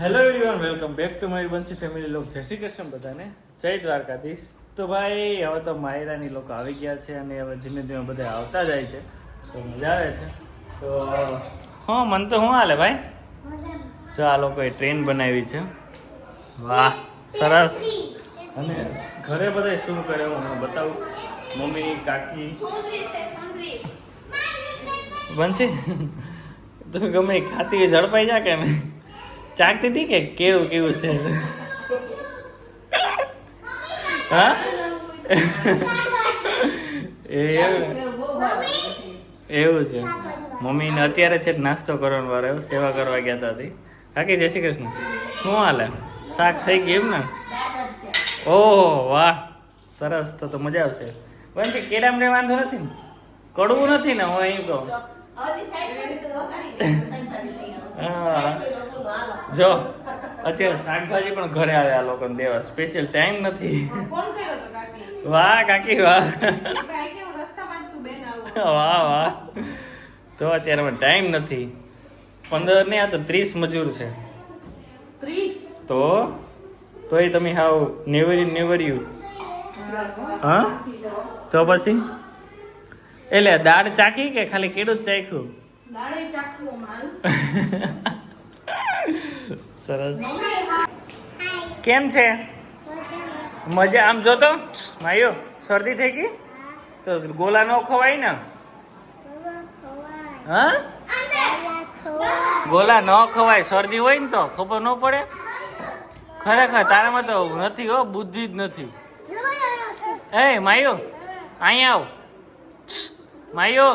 Hello everyone welcome back to મારી Bansi family લોક જય શ્રી કૃષ્ણ બધાને. જય દ્વારકાધીશ. તો ભાઈ, હવે તો માયરાની લોકો આવી ગયા છે અને હવે ધીમે ધીમે બધા આવતા જાય છે. તો મજા આવે છે. તો, હા, મન તો શું હાલે ભાઈ? જો આ લોકોએ ટ્રેન બનાવી છે. વાહ, સરસ. અને ઘરે બધા શું કરે હું બતાવું. મમ્મી, કાકી. બંસી, તું ગમે ખાતી ઝડપાઈ જા કે ને ચાકતી હતી કે કેવું કેવું છે? હા? એ એવું છે. મમ્મીને અત્યારે છે નાસ્તો કરવાનો વારો આવ્યો સેવા કરવા ગયા હતા હતી બાકી જય શ્રી કૃષ્ણ? શું હાલે? શાક થઈ ગયું એમ ને? ઓહો વાહ. સરસ તો તો મજા આવશે. પણ કેળામાં કઈ વાંધો નથી ને? કડવું નથી ને હું અહીં કહું. હા. જો અત્યારે શાકભાજી પણ ઘરે આવે આ લોકોને દેવા. સ્પેશિયલ ટાઈમ નથી. વાહ કાકી વાહ. વાહ વાહ. તો અત્યારે મને ટાઈમ નથી. પંદર ને આ તો ત્રીસ મજૂર છે. તો? તોય તમે હાવ નેવરી નેવર્યું. હા? તો પછી? એટલે દાળ ચાખી કે ખાલી કેડું જ ચાખ્યું? સરસ. કેમ છે? મજા આમ જોતો? માયો શરદી થઈ ગઈ? તો ગોલા ન ખવાય ને? હા? ગોલા ન ખવાય શરદી હોય ને તો ખબર ન પડે. ખરેખર તારામાં તો નથી હો બુદ્ધિ જ નથી. એ માયો અહીંયા આવ. માયો.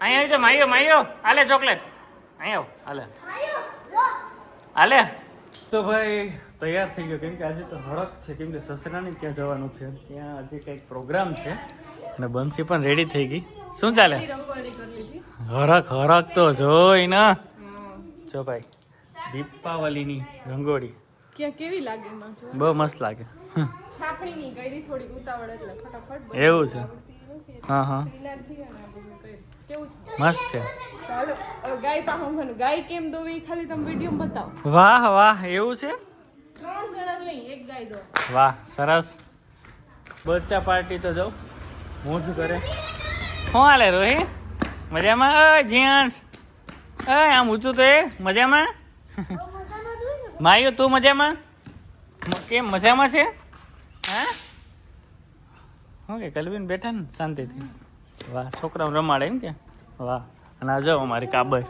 અહીંયા આવી જા માયો માયો. આલે ચોકલેટ. અહીંયા હાલે. હાલે. તો ભાઈ તૈયાર થઈ ગયો. કેમ કે આજે તો હડક છે. કેમ કે સસરાને ત્યાં જવાનું છે. ત્યાં આજે કંઈક પ્રોગ્રામ છે. અને બંસી પણ રેડી થઈ ગઈ. શું ચાલે? હરક હરક તો જોઈ ને. જો ભાઈ દીપાવલીની રંગોળી. કેવી લાગે બહુ મસ્ત લાગે. ઉતાવળ એટલે ફટાફટ. એવું છે. હા હા. કેવું છે? મસ્ત છે. ચાલો ગાય પાસે ઊંઘવાનું. ગાય કેમ દોવી ખાલી તમે વીડિયો બતાવો. વાહ વાહ એવું છે? ત્રણ જણા જોઈ એક ગાય દો વાહ સરસ. બચ્ચા પાર્ટી તો જાઉં હું શું કરે? શું હાલે રોહી? મજામાં? અ જીયાંશ. અ આમ ઊંચું તો એ. મજામાં? માયો તું મજામાં? કેમ મજામાં છે? હા? શું કે કલવીન બેઠા ને શાંતિથી? વાહ છોકરાઓ રમાડે એમ કે? વાહ અને આ જાઓ અમારી કાબર.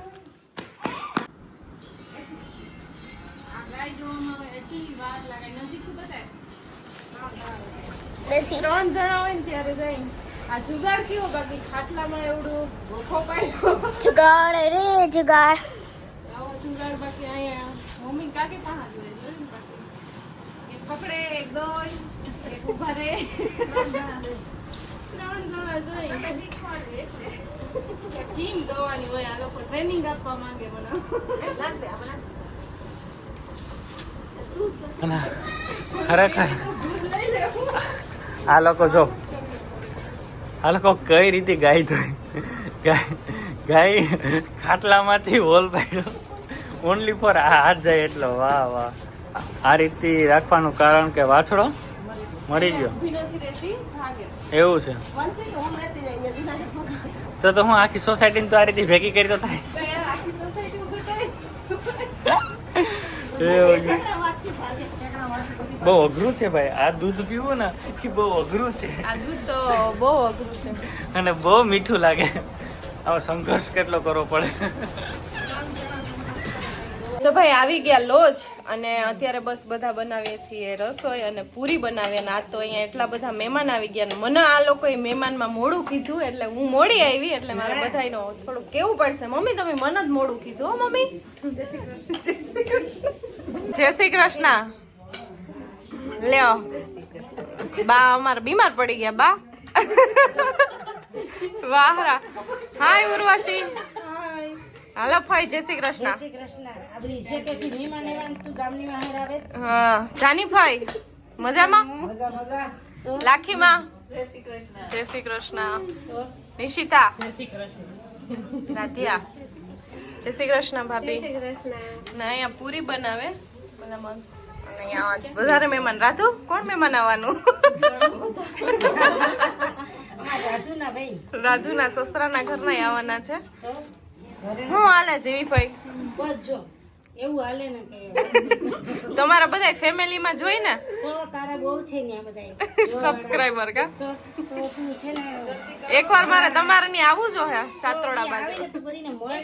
ત્રણ જણા હોય ને ત્યારે આ જુગાડ કેવો બાકી? ખાટલામાં એવડું ગોખો પાડ્યો. જુગાડ રે જુગાડ. આવો જુગાડ બાકી અહીંયા. મમ્મી કાકી પાસે જોઈએ જોયું ને બાકી? એક પકડે એક દોય એક ઊભા રે આ લોકો જો, આ લોકો કઈ રીતે ગાય ધોઈ? ગાય ખાટલામાંથી હોલ પાડ્યો. ઓનલી ફોર હાથ જાય એટલો વાહ વાહ. આ રીતે રાખવાનું કારણ કે વાછડો મરી ગયો. એવું છે. તો તો હું આખી સોસાયટી તો આ રીતે ભેગી કરી તો થાય. તો યાર આખી સોસાયટી ઊભી કરી. એવું બહુ અઘરું છે ભાઈ. આ દૂધ પીવું ને એ બહુ અઘરું છે. આ દૂધ તો બહુ અઘરું છે. અને બહુ મીઠું લાગે. આવો સંઘર્ષ કેટલો કરવો પડે. તો ભાઈ આવી ગયા લોજ અને અત્યારે બસ બધા બનાવીએ છીએ રસોઈ અને પૂરી બનાવીએ અને આ તો અહીંયા એટલા બધા મહેમાન આવી ગયા ને મને આ લોકોએ મહેમાનમાં મોડું કીધું એટલે હું મોડી આવી એટલે મારે બધાયનો થોડું કેવું પડશે. મમ્મી તમે મને જ મોડું કીધું હો મમ્મી. જય શ્રી કૃષ્ણ. જય શ્રી કૃષ્ણ. લ્યો. બા અમારે બીમાર પડી ગયા બા. વાહરા. હાય ઉર્વાશી. હાલો ભાઈ જય શ્રી કૃષ્ણ. હા જાની ભાઈ મજામાં? લાખીમાં? જય શ્રી કૃષ્ણ. નિશિતા? રાધિયા. જય શ્રી કૃષ્ણ ભાભી. ના અહીંયા પૂરી બનાવે. અને અહીંયા વધારે મહેમાન. રાધુ કોણ મહેમાન આવવાનું? રાધુના સસરાના ઘરના આવવાના છે. હું હાલે જેવી એવું હાલે ને કે તમારા બધા ફેમિલીમાં જોઈ ને તો તારા બહુ છે ને બધા સબસ્ક્રાઇબર કા? તો તો તું છે ને એકવાર મારે તમારે ની આવું જો હે સાતરોડા બાજુ. બાજુ ને તું કરીને મળે.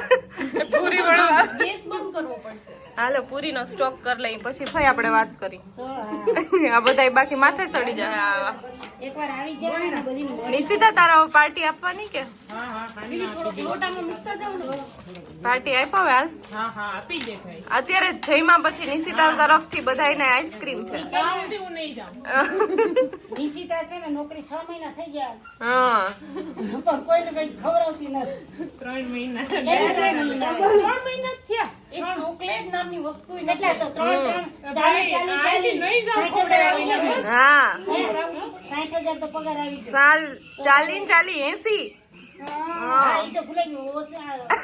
પૂરી વળવા ગેસ બંધ કરવો પડશે. હાલો પૂરીનો સ્ટોક કરી લઈ પછી ભાઈ આપણે વાત કરી. આ બધા બાકી માથે ચડી જાય. એકવાર આવી જાય ને બધી નિશિતા તારા પાર્ટી આપવાની કે? જાવ ને પાર્ટી આપ્યો હવે હાલ અત્યારે જઈમાં પછી નિશિતા તરફથી બધાને આઈસ્ક્રીમ છે. હું નહીં જાઉં. નિશિતા છે ને નોકરી છ મહિના થઈ ગયા. હા. પણ કોઈને કઈ ખવડાવતી નથી. ત્રણ મહિના. ત્રણ મહિના. જ થયા. એક ચોકલેટ નામની વસ્તુ ય નથી. કેટલા તો ત્રણ ત્રણ. ચાલી ચાલી ચાલી. સાઠ હજાર આવી ગયા હા. સાઠ હજાર તો પગાર આવી ગયો સાલ ચાલી ને ચાલી એસી? હા એ તો ભૂલાઈ ગયું. ઓછા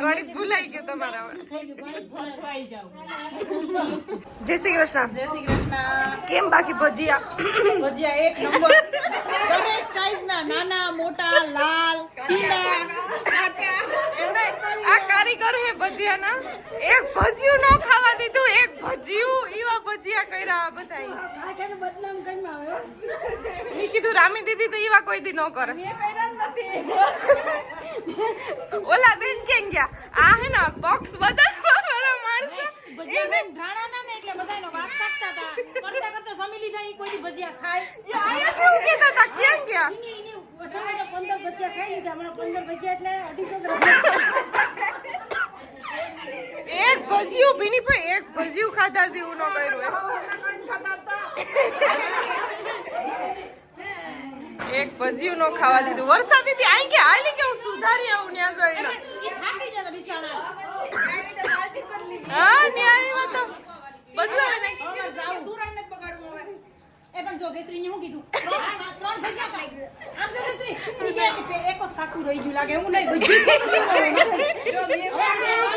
ગણિત ભૂલાઈ ગયું તમારા જય શ્રી કૃષ્ણ. જય શ્રી કૃષ્ણ. કેમ બાકી ભજીયા? ભજીયા એક નંબર. દરેક સાઈઝ ના નાના મોટા લાલ પીળા. ભજીયાના? એક ભજીયું ન ખાવા દીધું એક ભજીયું એવા ભજીયા કર્યા બધા મેં કીધું રામી દીદી તો એવા કોઈ દી ન કરે. ઓલા બેન કેમ ગયા? આ હે ને બોક્સ બદલવા વાળા માણસો. એને એટલે કોઈ ભજીયા ખાય. આયા કેવું કેતા ભજીયા એટલે 250 ભજીયું ખાધા જેવું ન કર્યું એક ભજીયું નો ખાવા દીધું વરસાદ દીદી આઈ કે હાલી કે હું સુધારી આવું ન્યા જઈને ઈ જતા બિસાણા હા ન્યા આવ્યા તો બદલાવે નહીં એ પણ જો જયશ્રી હું કીધું ત્રણ ભજીયા ખાઈ આમ જો જયશ્રી એક જ ખાસું રહી ગયું લાગે હું નહીં ભજીયો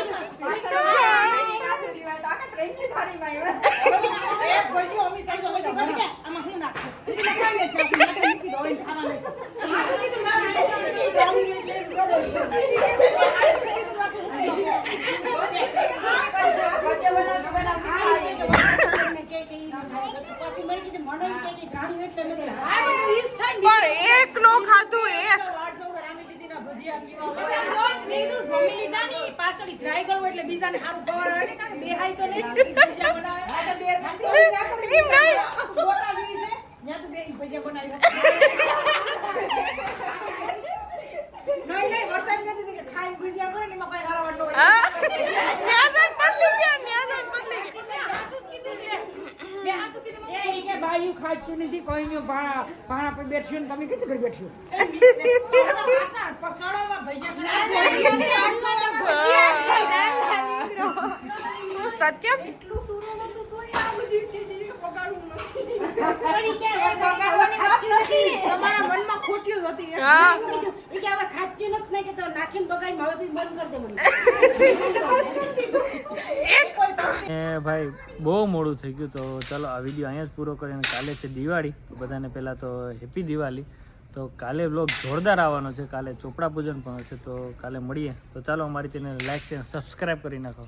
પણ એક નો ખાધું એક. લોટ લીધું, જમી લીધા ની, પાછળ ઈ ધ્રાઈ એટલે બીજાને સારું ખવડાવે આવે કારણ કે બેહાય તો નહીં. ભજીયા બનાવે. આ તો બે તો ક્યાં કરી? એમ નહીં. ગોટા જેવી છે. ન્યા તો બે ભજીયા બનાવી. નહીં, નહીં, વરસાદ નથી કે ખાઈને ભજીયા કરે ને એમાં કોઈ હારા ન હોય. હા બદલી ગયા ન્યા બદલી ગયા મેં કીધું ને. મેં હાસું કીધું, એ કે બાયું ખાચું નથી કોઈ નું ભાણા ભાણા પર બેઠ્યું ને તમે કીધું બેઠ્યું ભજીયા સત્યમ એટલું સુરું હતું તોય આ બધી ચીજ પગાડવું નથી. પણ ઈ કે પગાડવાની વાત નથી. તમારા મનમાં ખોટ્યું હતી. હા. ઈ કે હવે ખાચું નથી ને કે તો નાખીને બગાડીને હવે તું બંધ કરી દે મને. એ ભાઈ બહુ મોડું થઈ ગયું તો ચાલો આ વીડિયો અહીંયા જ પૂરો કરીને કાલે છે દિવાળી. તો બધાને પહેલાં તો હેપી દિવાળી. તો કાલે બ્લોગ જોરદાર આવવાનો છે. કાલે ચોપડા પૂજન પણ હશે તો કાલે મળીએ. તો ચાલો અમારી ચેનલ લાઈક છે સબસ્ક્રાઈબ કરી નાખો.